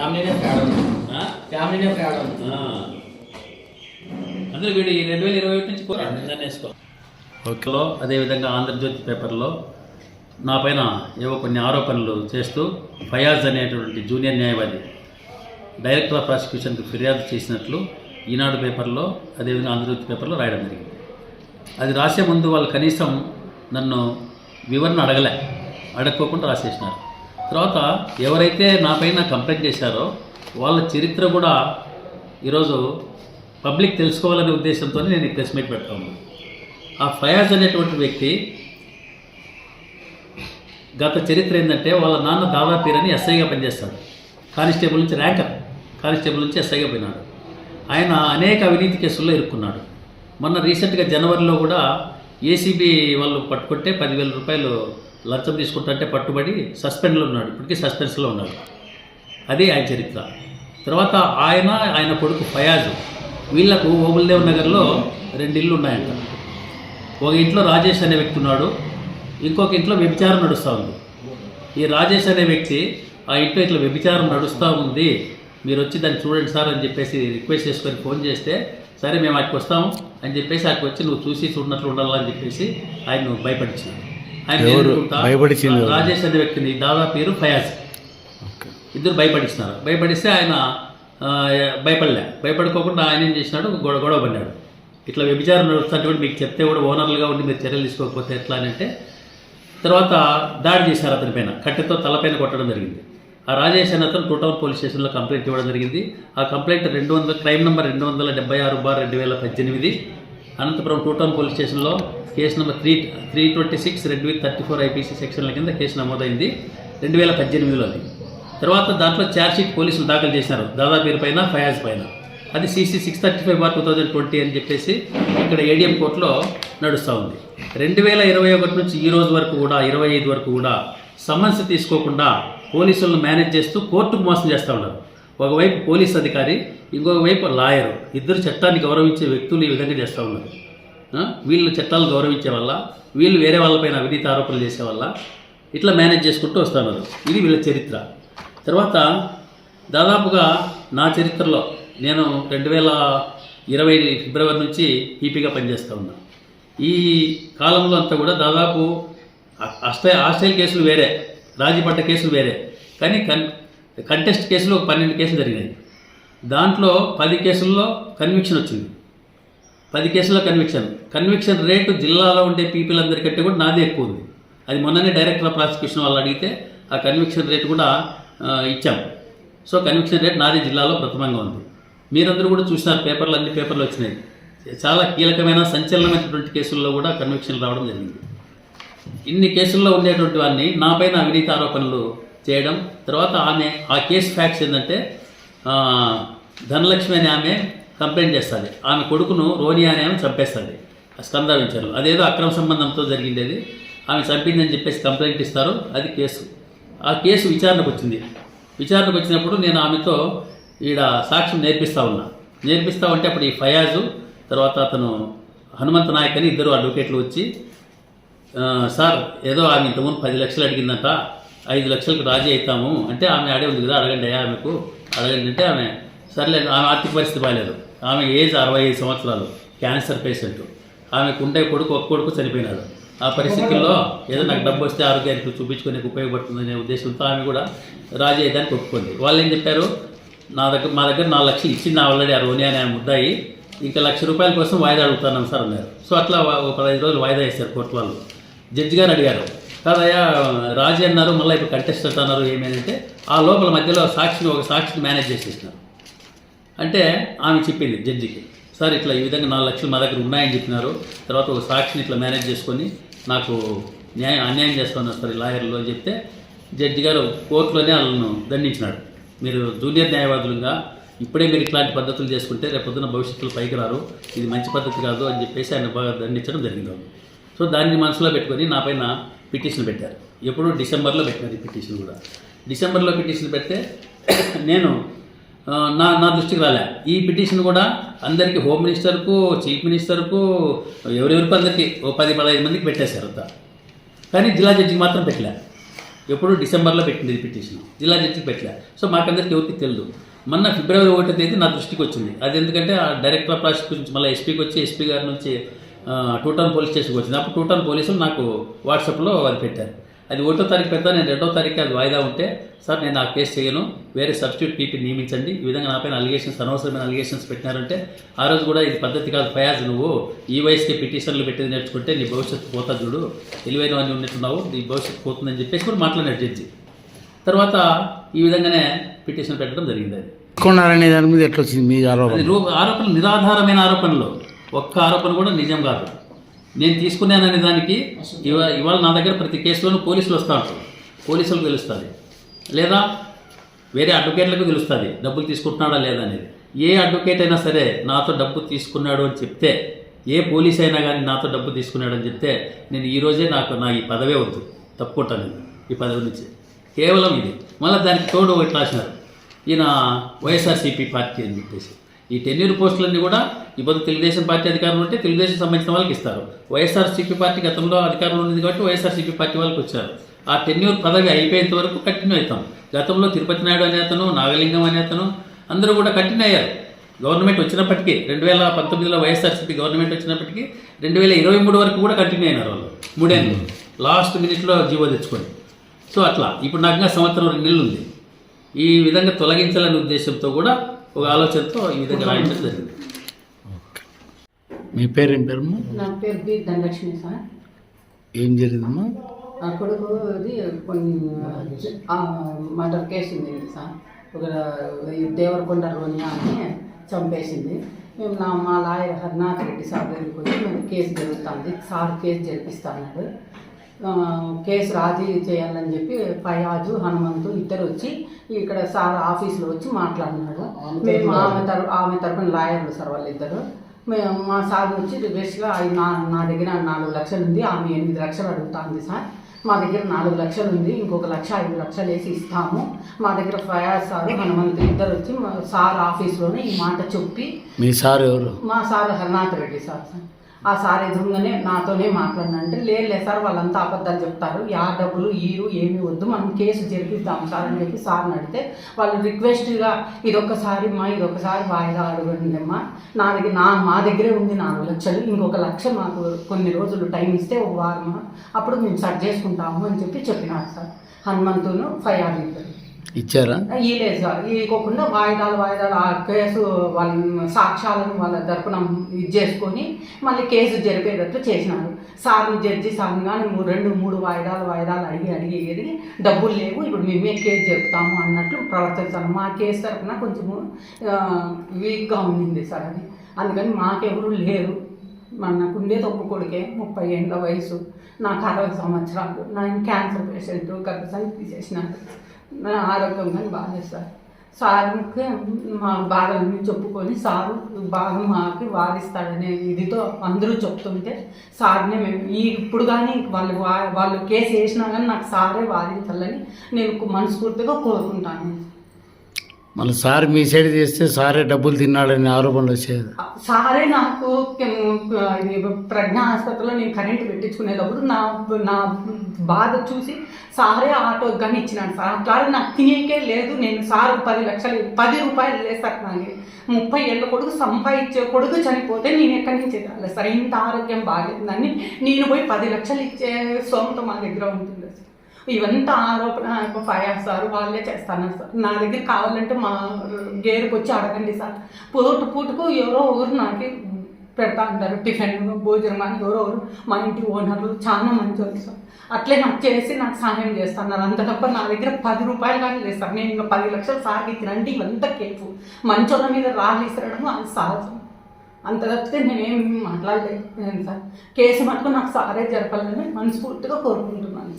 ఫ్యామిలీనే fraud ఉంది ఆ? ఫ్యామిలీనే fraud ఉంది ఆ. అందులో వీడు ఈ రెండు వేల ఇరవై ఒకటి నుంచి వేసుకో. ఓకేలో అదేవిధంగా ఆంధ్రజ్యోతి పేపర్లో నా పైన ఏవో కొన్ని ఆరోపణలు చేస్తూ ఫయాజ్ అనేటువంటి జూనియర్ న్యాయవాది డైరెక్టర్ ఆఫ్ ప్రాసిక్యూషన్కి ఫిర్యాదు చేసినట్లు ఈనాడు పేపర్లో అదేవిధంగా ఆంధ్రజ్యోతి పేపర్లో రాయడం జరిగింది. అది రాసే ముందు వాళ్ళు కనీసం నన్ను వివరణ అడగలే. అడగకోకుండా రాసేసినారు. తర్వాత ఎవరైతే నాపైన కంప్లైంట్ చేశారో వాళ్ళ చరిత్ర కూడా ఈరోజు పబ్లిక్ తెలుసుకోవాలనే ఉద్దేశంతో నేను ఈ ప్రెస్ మీట్ పెడతాను ఆ ఫయాజ్ అనేటువంటి వ్యక్తి గత చరిత్ర ఏంటంటే వాళ్ళ నాన్న దాదా అని ఎస్ఐగా పనిచేస్తాడు. కానిస్టేబుల్ నుంచి ర్యాంకర్ కానిస్టేబుల్ నుంచి ఎస్ఐగా పోయినాడు. ఆయన అనేక అవినీతి కేసుల్లో ఇరుక్కున్నాడు. మొన్న రీసెంట్గా జనవరిలో కూడా ఏసీబీ వాళ్ళు పట్టుకుంటే పదివేల రూపాయలు లంచం తీసుకుంటుంటే పట్టుబడి సస్పెండ్లో ఉన్నాడు. ఇప్పటికీ సస్పెన్స్లో ఉన్నాడు. అదే ఆయన చరిత్ర. తర్వాత ఆయన ఆయన కొడుకు ఫయాజ్ వీళ్ళకు ఓబుల్దేవ్ నగర్లో రెండు ఇళ్ళు ఉన్నాయంట. ఒక ఇంట్లో రాజేష్ అనే వ్యక్తి ఉన్నాడు. ఇంకొక ఇంట్లో వ్యభిచారం నడుస్తూ ఉంది. ఈ రాజేష్ అనే వ్యక్తి ఆ ఇంట్లో ఇట్లా వ్యభిచారం నడుస్తూ ఉంది. మీరు వచ్చి దాన్ని చూడండి సార్ అని చెప్పేసి రిక్వెస్ట్ చేసుకొని ఫోన్ చేస్తే సరే మేము అక్కడికి వస్తాము అని చెప్పేసి అక్కడికి వచ్చి నువ్వు చూసి చూడనట్లు ఉండాలని చెప్పేసి ఆయన నువ్వు ఎవరు ఎదుర్కొంటా భయపడిచింది ఎవరు? రాజేష్ అనే వ్యక్తిని దాదా పేరు ఫయాజ్. ఇద్దరు భయపడిస్తున్నారు. భయపడిస్తే ఆయన భయపడలే. భయపడుకోకుండా ఆయన ఏం చేసినాడు? గొడవ గొడవ పడినాడు ఇట్లా వ్యభిచారం నడుస్తుంటే కూడా మీకు చెప్తే కూడా ఓనర్లుగా ఉండి మీరు చర్యలు తీసుకోకపోతే ఎట్లా అని అంటే తర్వాత దాడి చేశారు అతని పైన. కట్టెతో తలపైన కొట్టడం జరిగింది. ఆ రాజేష్ అనే అతను టూ టౌన్ పోలీస్ స్టేషన్లో కంప్లైంట్ ఇవ్వడం జరిగింది. ఆ కంప్లైంట్ రెండు వందల క్రైమ్ నెంబర్ రెండు వందల డెబ్బై ఆరు బార్ రెండు వేల పద్దెనిమిది అనంతపురం టూ టౌన్ పోలీస్ స్టేషన్లో case number three three twenty six రెండు వేల థర్టీ ఫోర్ ఐపీసీ సెక్షన్ల కింద కేసు నమోదైంది. రెండు వేల పద్దెనిమిదిలో అది. తర్వాత దాంట్లో ఛార్జ్షీట్ పోలీసులు దాఖలు చేశారు. దాదా పేరు పైన ఫయాజ్ పైన. అది CC six thirty five bar two thousand twenty అని చెప్పేసి ఇక్కడ ఏడిఎం కోర్టులో నడుస్తూ ఉంది. రెండు వేల ఇరవై ఒకటి నుంచి ఈ రోజు వరకు కూడా ఇరవై ఐదు వరకు కూడా సమన్స్ తీసుకోకుండా పోలీసులను మేనేజ్ చేస్తూ కోర్టుకు మోసం చేస్తూ ఉన్నారు. ఒకవైపు పోలీస్ అధికారి ఇంకొక వైపు లాయర్. ఇద్దరు చట్టాన్ని గౌరవించే వ్యక్తులు ఈ విధంగా చేస్తూ ఉన్నారు. వీళ్ళు చట్టాలు గౌరవించే వల్ల వీళ్ళు వేరే వాళ్ళపైన అవినీతి ఆరోపణలు చేసే వల్ల ఇట్లా మేనేజ్ చేసుకుంటూ వస్తున్నారు. ఇది వీళ్ళ చరిత్ర. తర్వాత దాదాపుగా నా చరిత్రలో నేను రెండు వేల ఇరవై ఫిబ్రవరి నుంచి ఈపీగా పనిచేస్తూ ఉన్నా. ఈ కాలంలో అంతా కూడా దాదాపు అస్టే హాస్టల్ కేసులు వేరే రాజీపట్ట కేసులు వేరే. కానీ కన్ కంటెస్ట్ కేసులు పన్నెండు కేసులు జరిగినాయి. దాంట్లో పది కేసుల్లో కన్విక్షన్ వచ్చింది. పది కేసుల్లో కన్విక్షన్ కన్విక్షన్ రేటు జిల్లాలో ఉండే పీపుల్ అందరికంటే కూడా నాదే ఎక్కువ ఉంది. అది మొన్ననే డైరెక్టర్ ఆఫ్ ప్రాసిక్యూషన్ వాళ్ళు అడిగితే ఆ కన్విక్షన్ రేట్ కూడా ఇచ్చాం. సో కన్విక్షన్ రేట్ నాదే జిల్లాలో ప్రథమంగా ఉంది. మీరందరూ కూడా చూసినారు పేపర్లు అన్ని పేపర్లు వచ్చినాయి. చాలా కీలకమైన సంచలనమైనటువంటి కేసుల్లో కూడా కన్విక్షన్ రావడం జరిగింది. ఇన్ని కేసుల్లో ఉండేటువంటి వారిని నాపైన అవినీతి ఆరోపణలు చేయడం తర్వాత ఆమె ఆ కేసు ఫ్యాక్ట్స్ ఏంటంటే ధనలక్ష్మి అనే ఆమె కంప్లైంట్ చేస్తుంది. ఆమె కొడుకును రోని అనే ఆమె చంపేస్తుంది. స్కంద వించారు అదేదో అక్రమ సంబంధంతో జరిగిండేది. ఆమె చంపిందని చెప్పేసి కంప్లైంట్ ఇస్తారు. అది కేసు. ఆ కేసు విచారణకు వచ్చింది. విచారణకు వచ్చినప్పుడు నేను ఆమెతో ఈడ సాక్ష్యం నేర్పిస్తా ఉన్నా. నేర్పిస్తా ఉంటే అప్పుడు ఈ ఫయాజు తర్వాత అతను హనుమంత నాయక్ అని ఇద్దరు అడ్వకేట్లు వచ్చి సార్ ఏదో ఆమె ఇంతకుముందు పది లక్షలు అడిగిందంట. ఐదు లక్షలకు రాజీ అవుతాము అంటే ఆమె ఆడే ఉంది కదా అడగండి అయ్యా ఆమెకు. అడగండి అంటే ఆమె సర్లే ఆమె ఆర్థిక పరిస్థితి బాగాలేదు ఆమె ఏజ్ అరవై ఐదు సంవత్సరాలు క్యాన్సర్ పేషెంట్ ఆమెకు ఉండే కొడుకు ఒక కొడుకు చనిపోయినాడు ఆ పరిస్థితుల్లో ఏదో నాకు డబ్బు వస్తే ఆరోగ్యానికి చూపించుకునే ఉపయోగపడుతుందనే ఉద్దేశంతో ఆమె కూడా రాజీ అయ్యడానికి ఒప్పుకుంది. వాళ్ళు ఏం చెప్పారు? నా దగ్గర మా దగ్గర నాలుగు లక్షలు ఇచ్చింది ఆల్రెడీ ఆ రోని అనే ఆమె ముద్దాయి. ఇంకా లక్ష రూపాయల కోసం వాయిదా అడుగుతున్నాం సార్ అన్నారు. సో అట్లా ఒక పదహైదు రోజులు వాయిదా వేశారు కోర్టు వాళ్ళు. జడ్జి గారు అడిగారు కాదయ్యా రాజీ అన్నారు మళ్ళీ ఇప్పుడు కంటెస్టెంట్ అన్నారు ఏమేంటంటే ఆ లోపల మధ్యలో సాక్షిని ఒక సాక్షిని మేనేజ్ చేసేసినారు. అంటే ఆమె చెప్పింది జడ్జికి సార్ ఇట్లా ఈ విధంగా నాలుగు లక్షలు మా దగ్గర ఉన్నాయని చెప్పినారు. తర్వాత ఒక సాక్షిని ఇట్లా మేనేజ్ చేసుకొని నాకు న్యాయం అన్యాయం చేస్తున్నారు సార్ ఈ లాయర్లు అని చెప్తే జడ్జి గారు కోర్టులోనే వాళ్ళను దండించినాడు. మీరు జూనియర్ న్యాయవాదులుగా ఇప్పుడే మీరు ఇట్లాంటి పద్ధతులు చేసుకుంటే రేపొద్దున భవిష్యత్తులో పైకి రారు. ఇది మంచి పద్ధతి కాదు అని చెప్పేసి ఆయన బాగా దండించడం జరిగింది. సో దాన్ని మనసులో పెట్టుకొని నా పైన పిటిషన్ పెట్టారు. ఎప్పుడు డిసెంబర్లో పెట్టినారు ఈ పిటిషన్ కూడా. డిసెంబర్లో పిటిషన్ పెడితే నేను నా నా దృష్టికి రాలే. ఈ పిటిషన్ కూడా అందరికీ హోమ్ మినిస్టర్కు చీఫ్ మినిస్టర్కు ఎవరెవరికి అందరికీ ఓ పది పదహైదు మందికి పెట్టేశారు అంతా. కానీ జిల్లా జడ్జికి మాత్రం పెట్టలే. ఎప్పుడు డిసెంబర్లో పెట్టింది పిటిషన్. జిల్లా జడ్జికి పెట్టలే. సో మాకందరికి ఎవరికి తెలియదు మొన్న ఫిబ్రవరి ఒకటో తేదీ నా దృష్టికి వచ్చింది. అది ఎందుకంటే ఆ డైరెక్టర్ ఆఫ్ ప్రాసిక్యూషన్ నుంచి మళ్ళీ ఎస్పీకి వచ్చి ఎస్పీ గారి నుంచి ఆ, పోలీస్ స్టేషన్కి వచ్చింది. అప్పుడు టూటౌన్ పోలీసులు నాకు వాట్సాప్లో అది పెట్టారు. అది ఒకటో తారీఖు పెద్ద నేను రెండో తారీఖు అది వాయిదా ఉంటే సార్ నేను ఆ కేసు చేయను. వేరే సబ్స్టిట్యూట్ పీపీ నియమించండి. ఈ విధంగా నాపైన అలిగేషన్స్ అనవసరమైన అలిగేషన్స్ పెట్టినారంటే ఆ రోజు కూడా ఇది పద్ధతి కాదు. ఫయాజ్ నువ్వు ఈ వయసుకి పిటిషన్లు పెట్టేది నేర్చుకుంటే నీ భవిష్యత్తు పోతా చూడు. తెలివైన వాడిని ఉన్నట్టున్నావు. నీ భవిష్యత్తు పోతుందని చెప్పేసి కూడా మాట్లాడాడు జడ్జి. తర్వాత ఈ విధంగానే పిటిషన్ పెట్టడం జరిగింది అది. కొన్నారనే దాని మీద ఎట్లా వచ్చింది మీ ఆరోపణ? ఆరోపణలు నిరాధారమైన ఆరోపణలు. ఒక్క ఆరోపణ కూడా నిజం కాదు. నేను తీసుకున్నాననే దానికి ఇవా ఇవాళ నా దగ్గర ప్రతి కేసులోనూ పోలీసులు వస్తూ ఉంటారు. పోలీసులకు తెలుస్తుంది. లేదా వేరే అడ్వకేట్లకు తెలుస్తుంది డబ్బులు తీసుకుంటున్నాడా లేదా అనేది. ఏ అడ్వకేట్ అయినా సరే నాతో డబ్బు తీసుకున్నాడు అని చెప్తే ఏ పోలీస్ అయినా కానీ నాతో డబ్బు తీసుకున్నాడు అని చెప్తే నేను ఈ రోజే నాకు నా ఈ పదవే వద్దు. తప్పుకుంటాను ఈ పదవి నుంచి. కేవలం ఇది. మళ్ళీ దానికి తోడు ఒకటి రాసినారు ఈయన వైఎస్ఆర్సీపీ పార్టీ అని చెప్పేసి. ఈ టెన్యూర్ పోస్టులన్నీ కూడా ఇప్పుడు తెలుగుదేశం పార్టీ అధికారంలో ఉంటే తెలుగుదేశం సంబంధించిన వాళ్ళకి ఇస్తారు. వైఎస్ఆర్సీపీ పార్టీ గతంలో అధికారంలో ఉంది కాబట్టి వైఎస్ఆర్సీపీ పార్టీ వాళ్ళకి వచ్చారు. ఆ టెన్యూర్ పదవి అయిపోయేంత వరకు కంటిన్యూ అవుతాం గతంలో తిరుపతి నాయుడు అనేతను నాగలింగం అనేతను అందరూ కూడా కంటిన్యూ అయ్యారు గవర్నమెంట్ వచ్చినప్పటికీ రెండు వేల పంతొమ్మిదిలో వైఎస్ఆర్సీపీ గవర్నమెంట్ వచ్చినప్పటికీ రెండు వేల ఇరవై మూడు వరకు కూడా కంటిన్యూ అయినారు వాళ్ళు. మూడేళ్ళు. లాస్ట్ మినిట్లో జీవో తెచ్చుకొని. సో అట్లా. ఇప్పుడు నాకు సంవత్సరం రెండు నెలలు ఉంది. ఈ విధంగా తొలగించాలనే ఉద్దేశంతో కూడా ఒక ఆలోచనతో ఈ విధంగా రాయించడం జరిగింది. మీ పేరేం పేరమ్మా? నా పేరు బి ధనలక్ష్మి సార్. ఏం జరిగిందమ్మా? నా కొడుకుది కొన్ని ఆ, మర్డర్ కేసు ఉంది సార్. ఒక ఈ దేవరకొండ రోనియా అని చంపేసింది. మేము నా మా లాయర్ హరినాథ్ రెడ్డి సార్ దగ్గరికి వచ్చి మేము కేసు జరుగుతుంది. సార్ కేసు జరిపిస్తాడు ఆ, కేసు రాజీ చేయాలని చెప్పి ఫయాజు హనుమంతు ఇద్దరు వచ్చి ఇక్కడ సార్ ఆఫీస్లో వచ్చి మాట్లాడినాడు మేము ఆమె తరపు ఆమె తరపున లాయర్లు సార్ వాళ్ళిద్దరు. మేము మా సార్ వచ్చి రిక్వెస్ట్గా అవి నా నా దగ్గర నాలుగు లక్షలు ఉంది ఆమె ఎనిమిది లక్షలు అడుగుతుంది సార్. మా దగ్గర నాలుగు లక్షలు ఉంది ఇంకొక లక్ష ఐదు లక్షలు వేసి ఇస్తాము. మా దగ్గర ఫయాజ్ సార్ హనుమంతు ఇద్దరు వచ్చి సార్ ఆఫీస్లోనే ఈ మాట చెప్పి మీ సార్ ఎవరు? మా sir Harinath Reddy sir sir. ఆ సార్ ఎదురుగానే నాతోనే మాట్లాడినంటే లేదులే సార్ వాళ్ళంతా అబద్ధాలు చెప్తారు. యా డబ్బులు ఈరు ఏమి వద్దు. మనం కేసు జరిపిద్దాం సార్ అని చెప్పి సార్ని అడిగితే వాళ్ళు రిక్వెస్ట్గా ఇదొక్కసారి మా ఇదొకసారి వాయిదా అడగండి అమ్మా నా దగ్గర నా మా దగ్గరే ఉంది నాలుగు లక్షలు. ఇంకొక లక్ష మాకు కొన్ని రోజులు టైం ఇస్తే ఒక వారం అప్పుడు మేము సర్చ్ చేసుకుంటాము అని చెప్పి చెప్పినారు సార్. హనుమంతును ఫైవ్ ఆర్ ఇద్దరు ఇచ్చారా? ఇయలేదు ఇవ్వకుండా వాయిదాలు వాయిదాలు ఆ కేసు వాళ్ళ సాక్ష్యాలను వాళ్ళ తరపున ఇది చేసుకొని మళ్ళీ కేసు జరిపేటట్టు చేసినారు. సార్లు జడ్జి సార్లు కానీ మూడు రెండు మూడు వాయిదాలు వాయిదాలు అడిగి అడిగి అడిగి డబ్బులు లేవు. ఇప్పుడు మేమే కేసు జరుపుతాము అన్నట్లు ప్రవర్తిస్తాను మా కేసు తరపున కొంచెము వీక్గా ఉండింది సార్ అది. అందుకని మాకెవరూ లేరు. మన నాకు ఉండేది ఒక్క కొడుకే ముప్పై ఏళ్ళ వయసు. నాకు అరవై సంవత్సరాలు. నేను క్యాన్సర్ పేషెంట్ గర్భసాన్ని తీసేసినారు. నా ఆరోగ్యం కానీ బాగాలేదు సార్ సార్కి మా బాధలన్నీ చెప్పుకొని సారు బాగా మాకి వాదిస్తాడనే ఇదితో అందరూ చెప్తుంటే సార్నే మేము ఈ ఇప్పుడు కానీ వాళ్ళు వా- వాళ్ళు కేసు వేసినా కానీ నాకు సారే వాదించాలని నేను మనస్ఫూర్తిగా కోరుకుంటాను మళ్ళీ సార్ మీ సైడ్ చేస్తే సారే డబ్బులు తిన్నాడని ఆరోపణలు వచ్చేది. సారే నాకు ప్రజ్ఞా ఆసుపత్రిలో నేను కరెంట్ పెట్టించుకునేటప్పుడు నా నా బాధ చూసి సారే ఆటో కానీ ఇచ్చినాడు సార్. అట్లా నాకు తినేకే లేదు నేను సార్ పది లక్షలు పది రూపాయలు లేదు సార్ నాకు. ముప్పై ఏళ్ళ కొడుకు సంపాదించే కొడుకు చనిపోతే నేను ఎక్కడి నుంచి తేవాలి సార్? ఇంత ఆరోగ్యం బాగలేదని నేను పోయి పది లక్షలు ఇచ్చే సొంత మా దగ్గర ఉంటుంది సార్. ఇవంతా ఆరోపణ ఫైర్ సార్ వాళ్ళే చేస్తాను సార్. నా దగ్గర కావాలంటే మా గేరుకు వచ్చి అడగండి సార్. పూట పూటకు ఎవరో ఊరు నాకు పెడతా ఉంటారు టిఫిన్ భోజనం అని ఎవరో ఊరు. మా ఇంటి ఓనర్లు చాలా మంచి వాళ్ళు సార్. అట్లే నాకు చేసి నాకు సహాయం చేస్తున్నారు. అంత తప్ప నా దగ్గర పది రూపాయలు కానీ లేదు సార్. నేను ఇంకా పది లక్షలు సార్కి ఇచ్చిన అంటే ఇవంతా కేపు మంచోళ్ళ మీద రాళ్ళు ఇసరడం అది సహజం అంత తప్పితే నేనేం మాట్లాడలేదు సార్. కేసు మటుకు నాకు సారే జరపాలని మనస్ఫూర్తిగా కోరుకుంటున్నాను